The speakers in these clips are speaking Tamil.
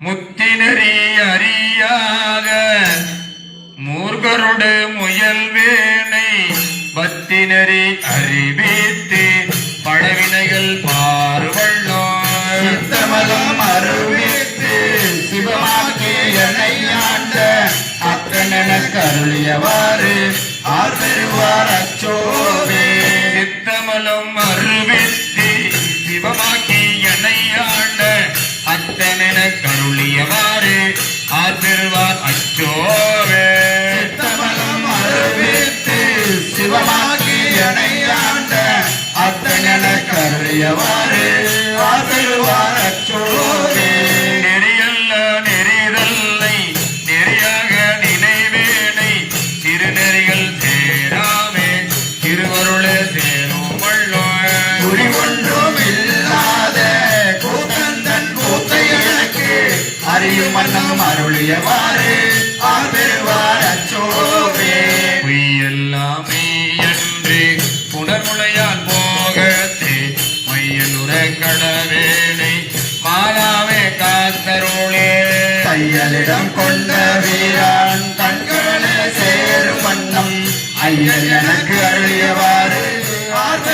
முத்தினரி அறியாத மூர்கருடு முயல் வேனை பத்தினரி அறிவித்து பழவினைகள் பார்வள்ளோ சித்தமலம் அருவித்து சிவமாக்கி என்னை ஆண்ட அத்தனென கருளியவாறு ஆர் பெறுவார் அச்சோவே. சித்தமலம் அருவித்து கருளியவாறு ஆர்பெறுவார் அச்சோவே சித்தமலம் அருவித்து சிவமாக்கி அத்தனென கருளியவாறு ஆர் பெறுவார் அச்சோவே நெறியல்ல நெறிதல்லை நெறியாக நினைவேனை திருநெறிகள் சேராமே திருவருளே சேரும் வள்ளோ. வண்ணம் அருளியவாறு ஆர் பெறுவார் அச்சோவே பொய்யெல்லாமே என்று புனர்முளையால் போகத்தே. மையலுற கடவேனை மாலாவே காத்தருளே. தையலிடம் கொண்ட வீரான் கண்களே சேரும் வண்ணம். ஐயன் எனக்கு அருளியவாறு ஆர்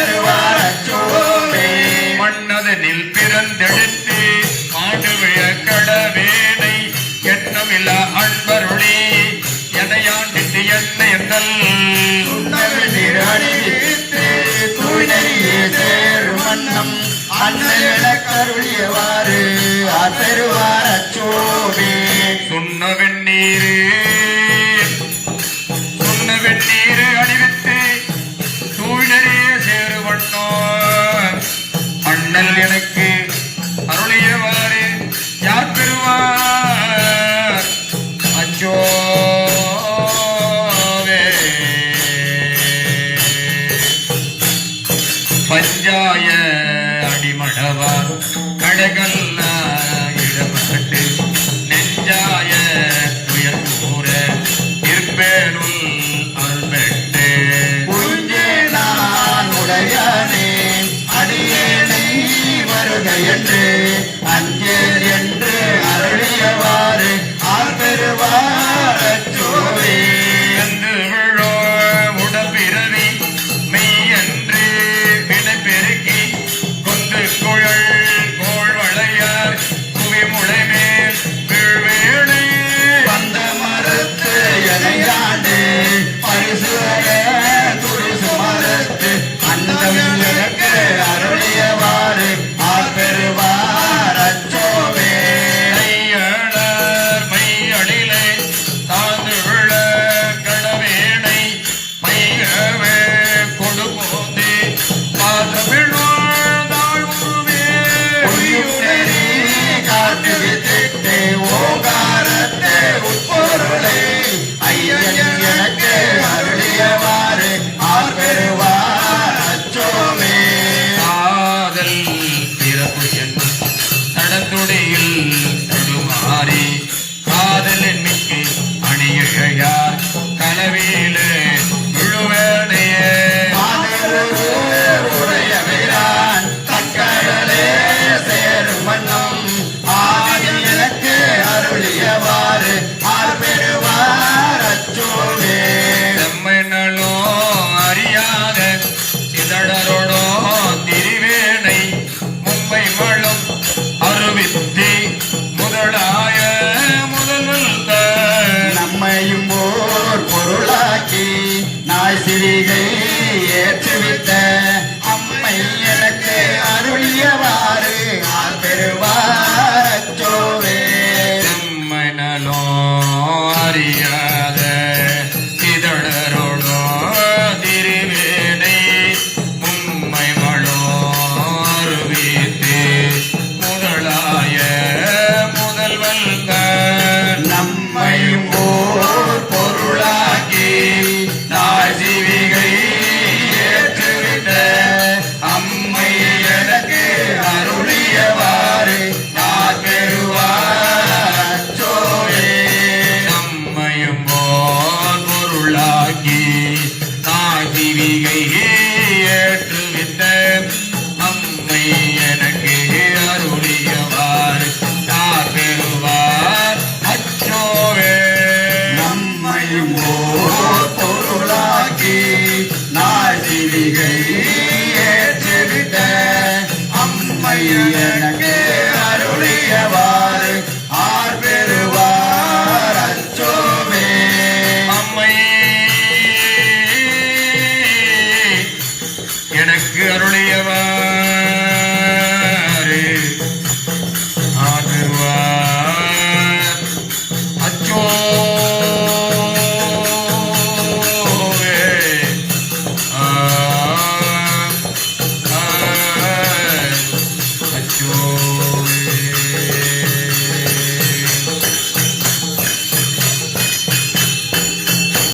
வண்ணம் அண்ணன் எனக்கு அருளியவாறு சொன்ன வெந்நீரு சொன்ன வெந்நீரு அணிவித்து தூய்நறிய சேரு அண்ணல் எனக்கு அருளியவாறு யார் பெறுவார்? அச்சோவே. பஞ்சாய அடிமடவார் கடைகல்ல இடப்பட்டு நெஞ்சாய துயர் கூற இருப்பேனுள் அருள்பெட்டு புஞ்சே நான் உடையானே அடியேனை வருக என்று என்று அருளியவாறு ஆள் பெறுவார். Yeah. ಶರಣಾ